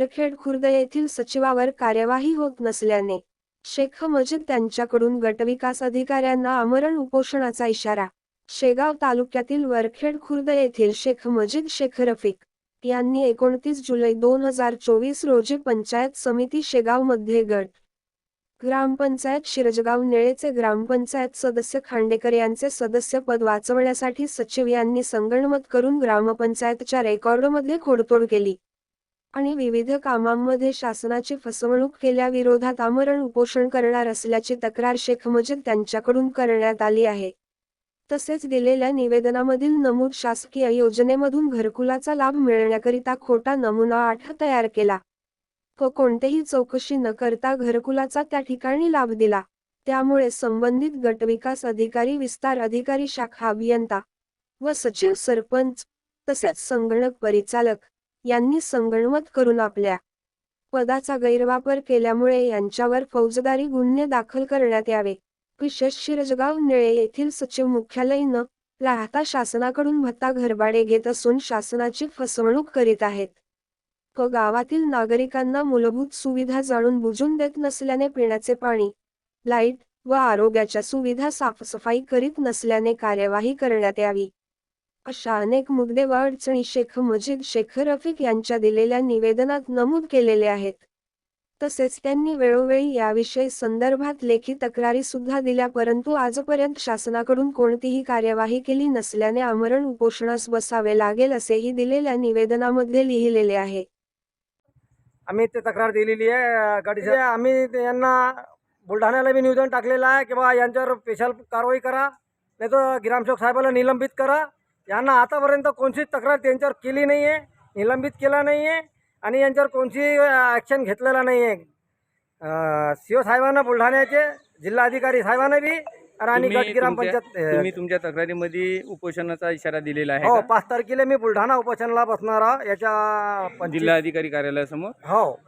नरखेड खुर्द येथील सचिवावर कार्यवाही होत नसल्याने शेख मजीद त्यांच्याकडून गटविकास अधिकाऱ्यांना आमरण उपोषणाचा इशारा. शेगाव तालुक्यातील वरखेड खुर्द येथील शेख मजीद शेख रफिक यांनी एकोणतीस जुलै दोन हजार चोवीस रोजी पंचायत समिती शेगावमध्ये गट ग्रामपंचायत शिरजगाव नेळेचे ग्रामपंचायत सदस्य खांडेकर यांचे सदस्यपद वाचवण्यासाठी सचिव यांनी संगणमत करून ग्रामपंचायतच्या रेकॉर्डमध्ये खोडतोड केली. आणि विविध कामांमध्ये शासनाची फसवणूक केल्याविरोधात आमरण उपोषण करणार असल्याची तक्रार शेख मजिद त्यांच्याकडून करण्यात आली आहे. तसेच दिलेल्या निवेदनामधील नमूद शासकीय योजनेमधून घरकुलाचा लाभ मिळण्याकरिता खोटा नमुना आठ तयार केला. व कोणतेही चौकशी न करता घरकुलाचा त्या ठिकाणी लाभ दिला. त्यामुळे संबंधित गटविकास अधिकारी विस्तार अधिकारी शाखा अभियंता व सचिव सरपंच तसेच संगणक परिचालक यांनी संगणमत करून आपल्या पदाचा गैरवापर केल्यामुळे यांच्यावर फौजदारी गुन्हे दाखल करण्यात यावे. विशेष शिरजगाव निळे येथील सचिव मुख्यालय न राहता शासनाकडून भत्ता घरभाडे घेत असून शासनाची फसवणूक करीत आहेत. व गावातील नागरिकांना मूलभूत सुविधा जाणून बुजून देत नसल्याने पिण्याचे पाणी लाइट व आरोग्याच्या सुविधा साफसफाई करीत नसल्याने कार्यवाही करण्यात यावी. अशा अनेक मुद्दे व अडचणी शेख मजीद शेख रफिक यांच्या दिलेल्या निवेदनात नमूद केलेले आहेत. तसेच त्यांनी वेळोवेळी याविषयी संदर्भात लेखी तक्रारी सुद्धा दिल्या परंतु आजपर्यंत शासनाकडून कोणतीही कार्यवाही केली नसल्याने आमरण उपोषणास बसावे लागेल असेही दिलेल्या निवेदनामध्ये लिहिलेले आहे. आम्ही ते तक्रार दिलेली आहे गाडीचे आम्ही यांना बुलढाण्याला बी निवेदन टाकलेलं आहे की बा यांच्यावर स्पेशल कारवाई करा नाही तर ग्रामसेवक साहेबाला निलंबित करा यांना आतापर्यंत कोणतीच तक्रार त्यांच्यावर केली नाही आहे निलंबित केला नाही आहे आणि यांच्यावर कोणती ॲक्शन घेतलेला नाही आहे सी ओ साहेबांना बुलढाण्याचे जिल्हाधिकारी साहेबांना बी आणि गट ग्रामपंचायत तुम्ही तुमच्या तक्रारीमध्ये उपोषणाचा इशारा दिलेला आहे हो? पाच तारखेला मी बुलढाणा उपोषणाला बसणार आहे याच्या जिल्हाधिकारी कार्यालयासमोर? हो.